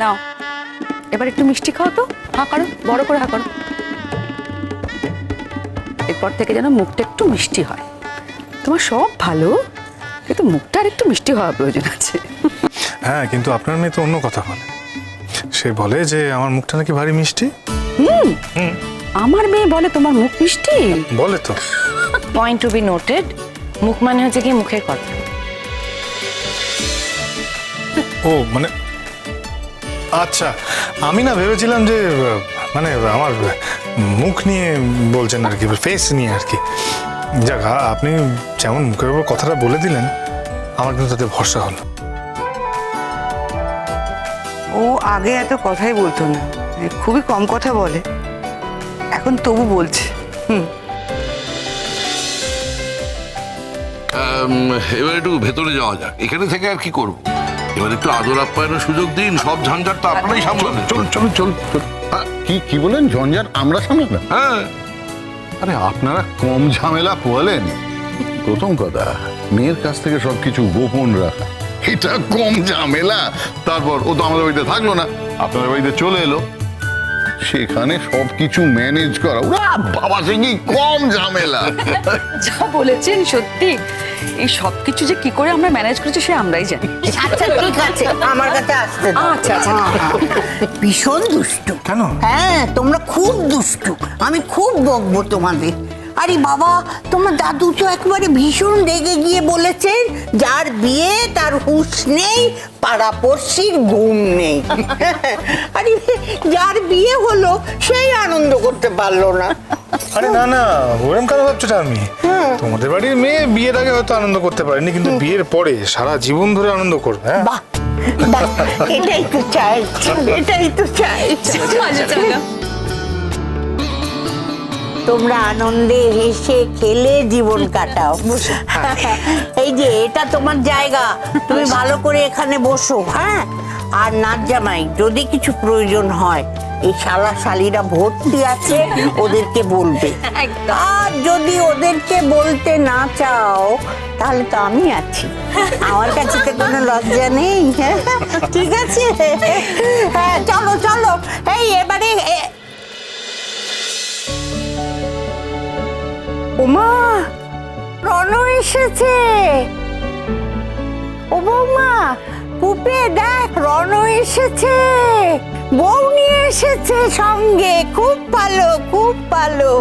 নাও। এবার একটু মিষ্টি খাও তো। হা করো বড় করে হা করো। এরপর থেকে যেন মুখটা একটু মিষ্টি হয়। তোমার সব ভালো কিন্তু মুখটা আর একটু মিষ্টি হওয়া প্রয়োজন আছে। হ্যাঁ কিন্তু আপনার মেয়ে তো অন্য কথা বলে। সে বলে যে আমার মুখটা নাকি ভারী মিষ্টি। হুম আমার মেয়ে বলে তোমার মুখ মিষ্টি? বলে তো। পয়েন্ট টু বি নোটেড মুখ মানে হচ্ছে কি মুখের কথা। ও মানে আচ্ছা আমি না ভেবেছিলাম যে মানে আমার মুখ নিয়ে বলছেন আর কি ফেস নিয়ে আর কি। যাক আপনি যেমন মুখের উপর কথাটা বলে দিলেন আমার কিন্তু তাতে ভরসা হলো। ও আগে এত কথাই বলতো না খুবই কম কথা বলে। এখন তবু বলছে হুম। এবার একটু ভেতরে যাওয়া যাক এখানে থেকে আর কি করব? এবার একটু আদর আপ্যায়নের সুযোগ দিন সব ঝঞ্ঝাট তো আপনারাই সামলাবেন। চল চল চল চল। কি কি বলেন ঝঞ্ঝাট আমরা সামলাবো? হ্যাঁ। আরে আপনারা কম ঝামেলা পোয়ালেন। প্রথম কথা মেয়ের কাছ থেকে সবকিছু গোপন রাখা। এটা কম ঝামেলা। তারপর ও তো আমাদের বাড়িতে থাকল না। আপনাদের বাড়িতে চলে এলো। সেখানে সবকিছু ম্যানেজ করা। ওরা বাবা সে কি কম ঝামেলা। যা বলেছেন সত্যি। এই সব কিছু যে কি করে আমরা ম্যানেজ করেছি সে আমরাই জানি। আচ্ছা ঠিক আছে। আমার কাছে আসতে আচ্ছা আচ্ছা ভীষণ দুষ্টু। কেন? হ্যাঁ তোমরা খুব দুষ্টু। আমি খুব বকবো তোমাদের। আরে বাবা তোমার দাদু তো একবারে ভীষণ রেগে গিয়ে বলেছেন যার বিয়ে তার হুঁশ নেই পাড়াপড়শির ঘুম নেই। আরে যার বিয়ে হলো সেই আনন্দ করতে পারল না। আরে না না ওরম কেন ভাবছ আমি? তোমাদের বাড়ির মেয়ে বিয়ের আগে হয়তো আনন্দ করতে পারেনি কিন্তু বিয়ের পরে সারা জীবন ধরে আনন্দ করবে হ্যাঁ? বাহ বাহ এটাই তো চাই এটাই তো চাই। তোমরা আনন্দে হেসে খেলে জীবন কাটাও। এই যে এটা তোমার জায়গা। তুমি ভালো করে এখানে বসো হ্যাঁ? আর নাচ জামাই যদি কিছু প্রয়োজন হয় এই শালা শালিরা ভর্তি আছে ওদেরকে বলবে। আর যদি ওদেরকে বলতে না চাও তাহলে তো আমি আছি। আমার কাছে তো কোনো লজ্জা নেই ঠিক আছে? হ্যাঁ চলো চলো। এই এবারে ওমা রণ এসেছে। ও বৌমা পুপে দেখ রণ এসেছে। বউ এসেছে সঙ্গে, খুব ভালো খুব ভালো।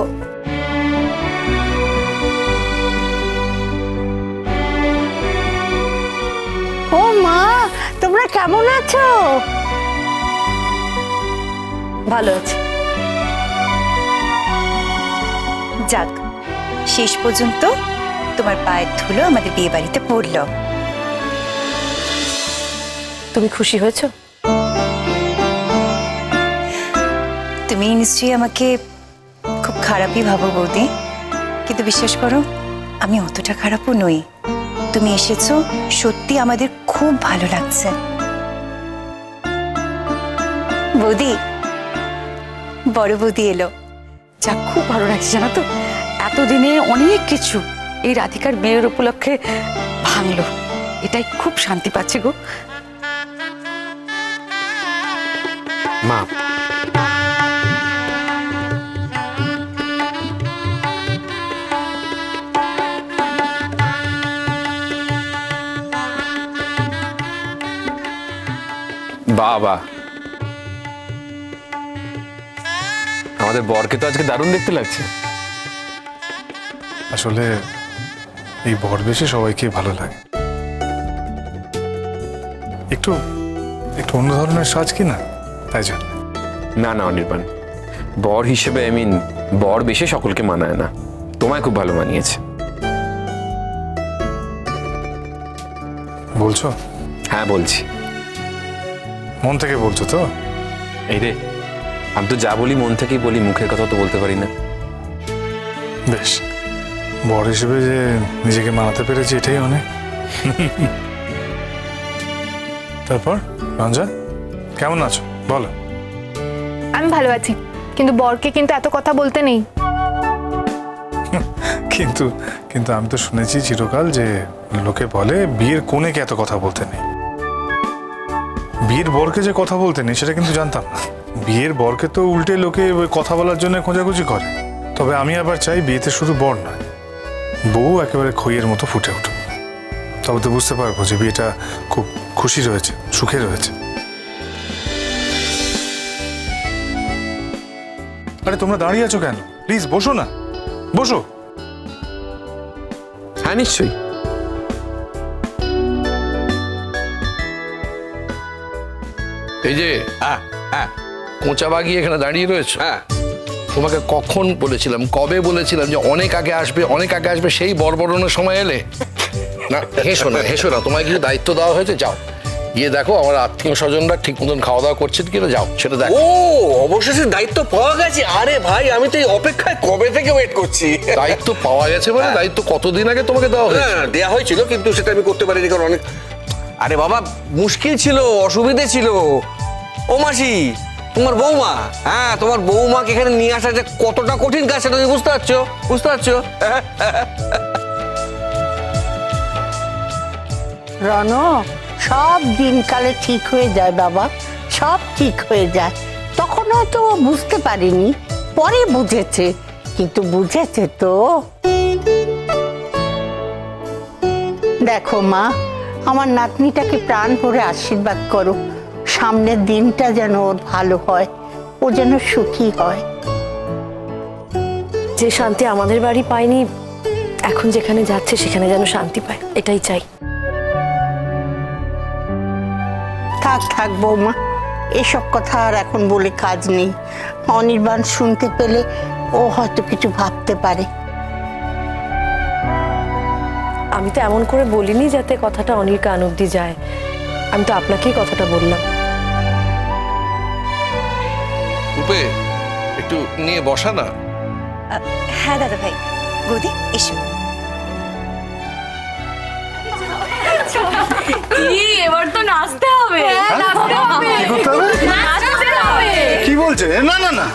ও মা তোমরা কেমন আছো? ভালো আছে। যাক শেষ পর্যন্ত তোমার পায়ের ধুলো আমাদের বিয়ে বাড়িতে পড়ল। তুমি খুশি হয়েছো? তুমি নিশ্চয়ই আমাকে খুব খারাপই ভাবো বৌদি। কিন্তু বিশ্বাস করো আমি অতটা খারাপও নই। তুমি এসেছ সত্যি আমাদের খুব ভালো লাগছে। বৌদি বড় বৌদি এলো। যা খুব ভালো লাগছে জানো তো? এতদিনে অনেক কিছু এই রাধিকার মেয়ের উপলক্ষে ভাঙলো। এটাই খুব শান্তি পাচ্ছি গো। মা। বাবা। আমাদের বরকে তো আজকে দারুণ দেখতে লাগছে। আসলে এই বর বেশি সবাইকে ভালো লাগে। একটু একটু অন্য ধরনের সাজ কি না? তাই জন্য। না না অনির্বাণ। বর হিসেবে আই মিন বর বেশি সকলকে মানায় না। তোমায় খুব ভালো মানিয়েছে। বলছো? হ্যাঁ বলছি। মন থেকে বলছো তো? এই রে আমি তো যা বলি মন থেকেই বলি মুখের কথা তো বলতে পারি না। বেশ। বর হিসেবে যে নিজেকে মানাতে পেরেছি এটাই অনেক তারপর রঞ্জা কেমন আছো? বলো। আমি ভালো আছি কিন্তু বরকে কিন্তু এত কথা বলতে নেই। কিন্তু কিন্তু আমি তো শুনেছি চিরকাল যে লোকে বলে বিয়ের কোণেকে এত কথা বলতে নেই। বিয়ের বরকে যে কথা বলতে নেই সেটা কিন্তু জানতাম না। বিয়ের বরকে তো উল্টে লোকে কথা বলার জন্য খোঁজাখুঁজি করে। তবে আমি আবার চাই বিয়েতে শুধু বর নয় বউ একেবারে খইয়ের মতো ফুটে উঠুক তবে তো বুঝতে পারব যে বিয়েটা খুব খুশি রয়েছে সুখে রয়েছে। আরে তোমরা দাঁড়িয়ে আছো কেন? প্লিজ বসো না। বসো। হ্যাঁ নিশ্চয়ই। এই যে হ্যাঁ কোঁচা বাগিয়ে এখানে দাঁড়িয়ে রয়েছে। হ্যাঁ। তোমাকে কখন বলেছিলাম? কবে বলেছিলাম যে অনেক আগে আসবে অনেক আগে আসবে সেই বর্বরণের সময় এলে? না হেসো না হেসো না তোমায় কিছু দায়িত্ব দেওয়া হয়েছে যাও। গিয়ে দেখো আমার আত্মীয় স্বজনরা ঠিক মতন খাওয়া দাওয়া করছে কিনা যাও সেটা দেখো। ও অবশেষে দায়িত্ব পাওয়া গেছে। আরে ভাই আমি তো এই অপেক্ষায় কবে থেকে ওয়েট করছি? দায়িত্ব পাওয়া গেছে মানে দায়িত্ব কতদিন আগে তোমাকে দেওয়া হয়েছে? হ্যাঁ দেয়া হয়েছিল কিন্তু সেটা আমি করতে পারিনি কারণ অনেক আরে বাবা মুশকিল ছিল অসুবিধে ছিল। ও মাসি তোমার বৌমা? হ্যাঁ তোমার বৌমাকে এখানে নিয়ে আসা যে কতটা কঠিন কাজ সেটা তুমি বুঝতে পারছ? বুঝতে পারছ? রণ সব দিনকালে ঠিক হয়ে যায় বাবা, সব ঠিক হয়ে যায়। তখন হয়তো ও বুঝতে পারিনি, পরে বুঝেছে, কিন্তু বুঝেছে তো। দেখো মা, আমার নাতনিটাকে প্রাণ ভরে আশীর্বাদ করো। সামনের দিনটা যেন ওর ভালো হয় ও যেন সুখী হয়। যে শান্তি আমাদের বাড়ি পায়নি এখন যেখানে যাচ্ছে সেখানে যেন শান্তি পায় এটাই চাই। থাক থাক বৌমা এসব কথা আর এখন বলে কাজ নেই। অনির্বাণ শুনতে পেলে ও হয়তো কিছু ভাবতে পারে। আমি তো এমন করে বলিনি যাতে কথাটা অনির কান অব্দি যায়। আমি তো আপনাকেই কথাটা বললাম। রূপে একটু নিয়ে বসা না? হ্যাঁ দাদা ভাই। বৌদি এসো। এবার তো নাচতে হবে। কি কি বলছে? না না না।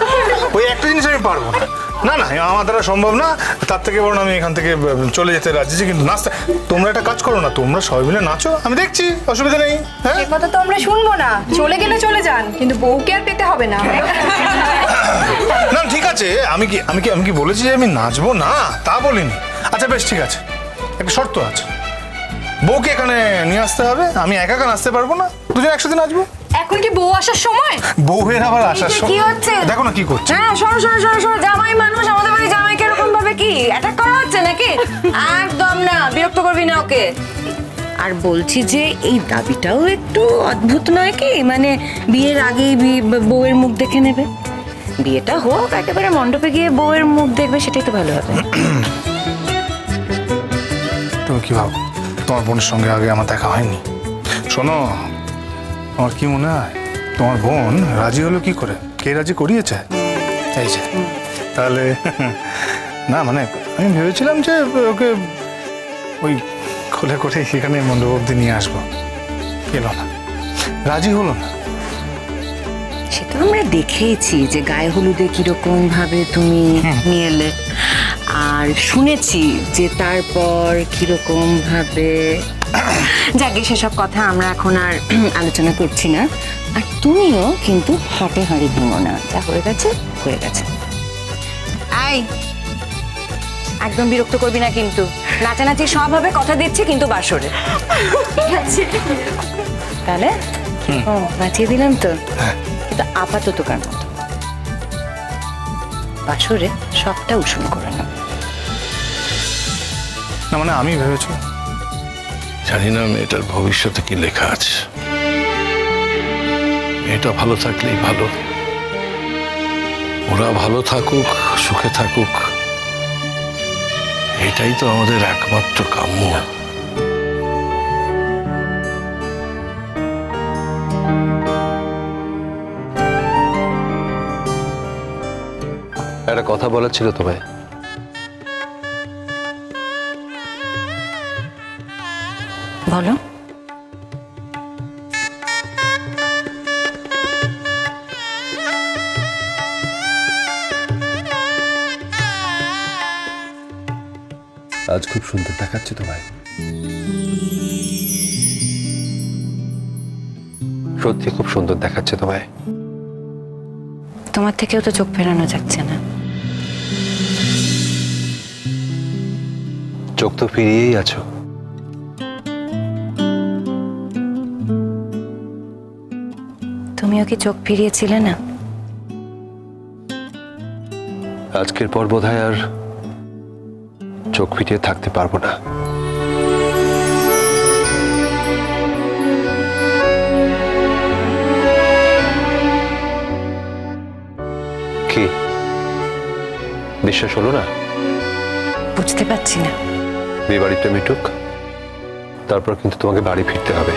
ওই একটা জিনিস আমি পারব না। না না আমার দ্বারা সম্ভব না। তার থেকে বরং আমি এখান থেকে চলে যেতে রাজি কিন্তু নাচতে তোমরা একটা কাজ করো না তোমরা সবাই মিলে নাচো আমি দেখছি অসুবিধা নেই হ্যাঁ? কথা তো আমরা শুনব না। চলে গেলে চলে যান কিন্তু বউকে আর পেতে হবে না। না ঠিক আছে আমি কি আমি কি আমি কি বলেছি যে আমি নাচবো? না তা বলিনি। আচ্ছা বেশ ঠিক আছে। একটা শর্ত আছে। বউকে এখানে নিয়ে আসতে হবে আমি একা একা নাচতে পারব না দুজন একসাথে নাচবো। এখন কি বউ আসার সময়? বউয়ের আবার আসার কি হচ্ছে? দেখো না কি করছে। হ্যাঁ শোনো শোনো শোনো শোনো জামাই মানুষ আমাদের বাড়ি জামাইকে এরকম ভাবে কি অ্যাটাক করা হচ্ছে নাকি? একদম না বিরক্ত করবি না ওকে। আর বলছি যে এই দাবিটাও একটু অদ্ভুত নয় কি? মানে বিয়ের আগেই বউয়ের মুখ দেখে নেবে। বিয়েটা হোক একেবারে মণ্ডপে গিয়ে বউয়ের মুখ দেখবে সেটাই তো ভালো হবে। তুমি কি ভাবো? তোমার বোনের সঙ্গে আগে আমার দেখা হয়নি। শোনো আমার কি মনে হয়? তোমার বোন রাজি হলো কি করে? কে রাজি করিয়েছে? এই যে তাহলে না মানে আমি ভেবেছিলাম যে ওকে ওই খুলে করে সেখানে মণ্ডপ অব্দি নিয়ে আসব। এলো না রাজি হলো না। সেটা আমরা দেখেইছি যে গায়ে হলুদে কীরকম ভাবে তুমি নিয়ে এলে। আর শুনেছি যে তারপর কীরকম ভাবে যাকে সেসব কথা আমরা এখন আর আলোচনা করছি না। আর তুমিও কিন্তু হাটে হাড়ি ভেঙো না। যা হয়ে গেছে হয়ে গেছে। আই একদম বিরক্ত করবি না কিন্তু। নাচানাচি সব হবে কথা দিচ্ছি কিন্তু বাসরে। তাহলে? ও বাঁচিয়ে দিলাম তো? কিন্তু আপাতত কার মতো? বাসরে সবটা উষুম করে নেব না মানে আমি ভেবেছি জানি না মেয়েটার ভবিষ্যতে কি লেখা আছে। মেয়েটা ভালো থাকলেই ভালো। ওরা ভালো থাকুক, সুখে থাকুক, এটাই তো আমাদের একমাত্র কাম্য। একটা কথা বলার ছিল তো বলো। আজ খুব সুন্দর দেখাচ্ছে তো ভাই সত্যি খুব সুন্দর দেখাচ্ছে তোমায়। তোমার থেকেও তো চোখ ফেরানো যাচ্ছে না। চোখ তো ফিরিয়েই আছো। তুমিও কি চোখ ফিরিয়েছিলে না? আজকের পর বোধহয় আর চোখ ফিটিয়ে থাকতে পারব না। কি? বিশ্বাস হলো না? বুঝতে পারছি না। বিয়ে বাড়িটা মিটুক তারপর কিন্তু তোমাকে বাড়ি ফিরতে হবে।